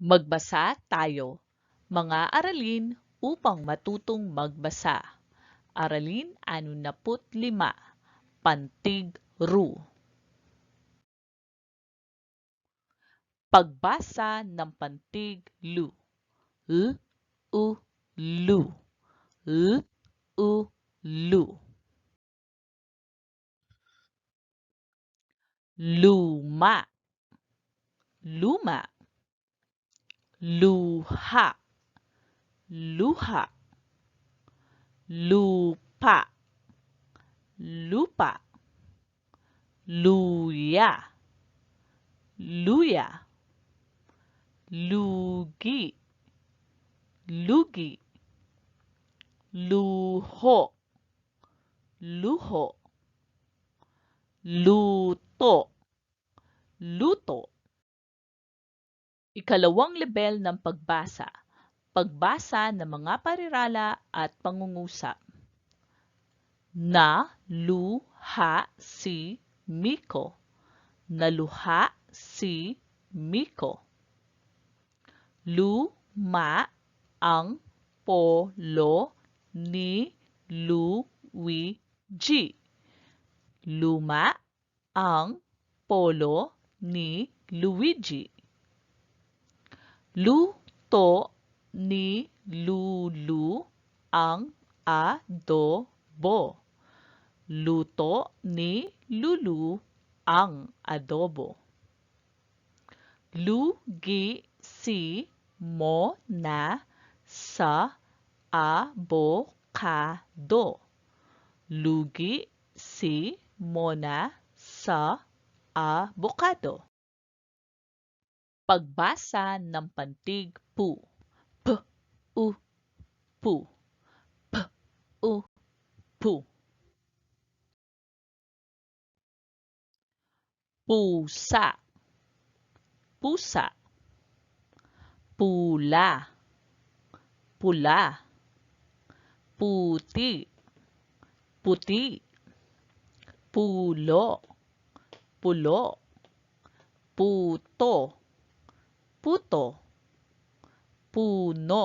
Magbasa tayo. Mga aralin upang matutong magbasa. Aralin 65. Pantig Ru. Pagbasa ng pantig lu. L, u, lu. L, u, lu. Luma. Luma. Luha. Luha. Lupa. Lupa. Luya. Luya. Lugi. Lugi. Luho. Luho. Luto. Luto. Ikalawang lebel ng pagbasa. Pagbasa ng mga parirala at pangungusap. Na luha si Miko. Naluha si Miko. Luma ang polo ni Luigi. Luma ang polo ni Luigi. Luto ni Lulu ang adobo. Luto ni Lulu ang adobo. Lugi si Mona sa abokado. Lugi si Mona sa abokado. Pagbasa ng pantig pu. P, u, pu. P, u, pu. Pusa. Pusa. Pula. Pula. Puti. Puti. Pulo. Pulo. Puto. Puto. Puno.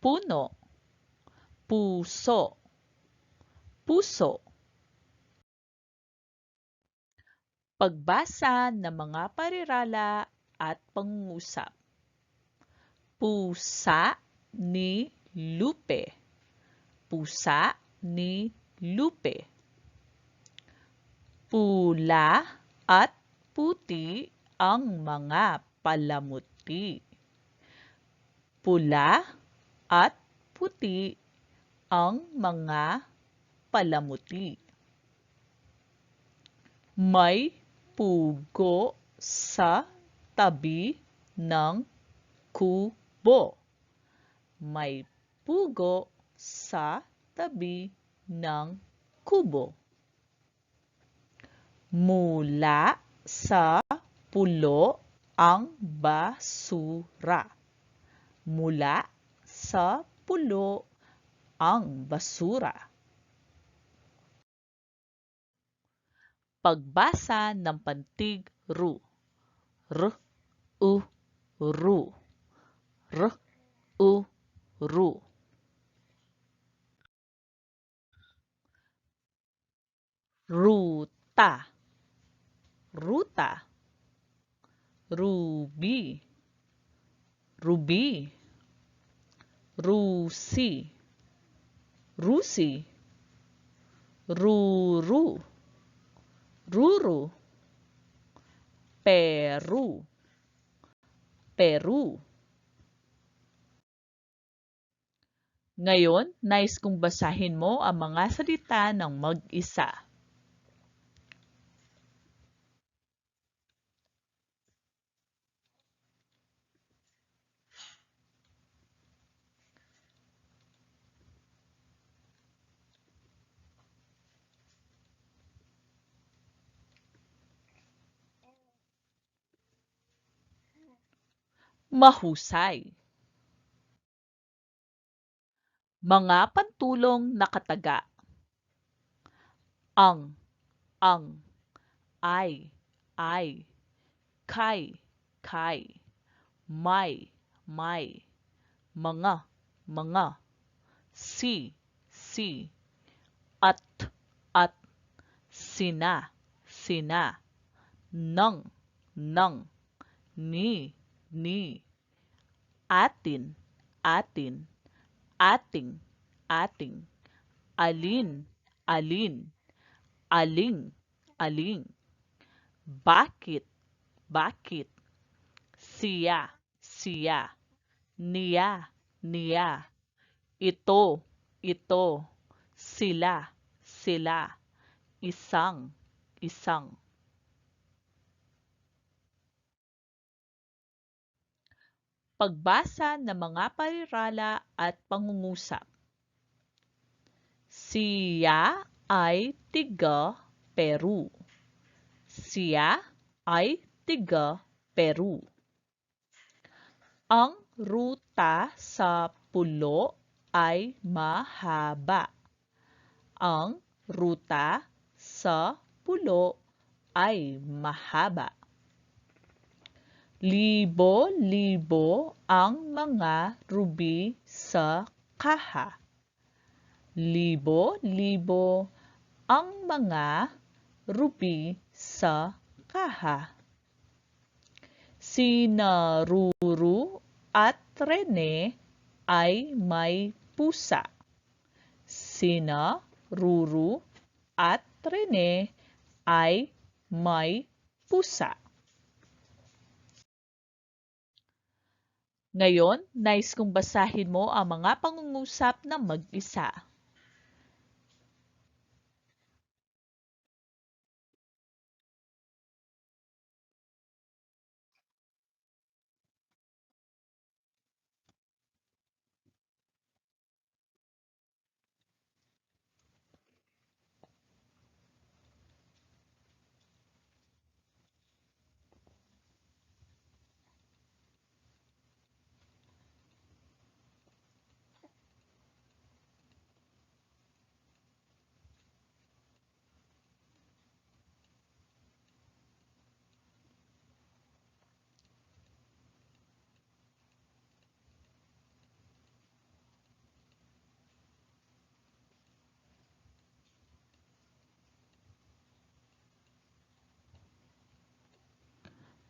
Puno. Puso. Puso. Pagbasa ng mga parirala at pangungusap. Pusa ni Lupe. Pusa ni Lupe. Pula at puti ang mga palamuti. Pula at puti ang mga palamuti. May pugo sa tabi ng kubo. May pugo sa tabi ng kubo. Mula sa pulo ang basura. Mula sa pulo ang basura. Pagbasa ng pantig ru. R, u, ru. R, u, ru. Ruta. Ruta. Ruby. Ruby. Rusi. Rusi. Ruru. Ruru. Peru. Peru. Ngayon, nais kong basahin mo ang mga salita ng mag-isa. Mahusay. Mga pantulong nakataga. Ang, ang, ay, ay, kay, kay, may, may, mga, mga, si, si, at, at, sina, sina, ng, ng, ni, ni, atin, atin, ating, ating, alin, alin, aling, aling, bakit, bakit, siya, siya, niya, niya, ito, ito, sila, sila, isang, isang. Pagbasa ng mga parirala at pangungusap. Siya ay tiga Peru. Siya ay tiga Peru. Ang ruta sa pulo ay mahaba. Ang ruta sa pulo ay mahaba. Libo-libo ang mga ruby sa kaha. Libo-libo ang mga ruby sa kaha. Sina Ruru at Rene ay may pusa. Sina Ruru at Rene ay may pusa. Ngayon, nais kong basahin mo ang mga pangungusap ng mag-isa.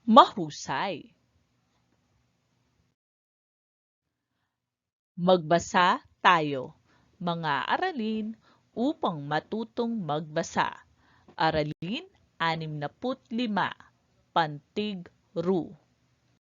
Mahusay. Magbasa tayo, mga aralin upang matutong magbasa. Aralin 65, Pantig Ru.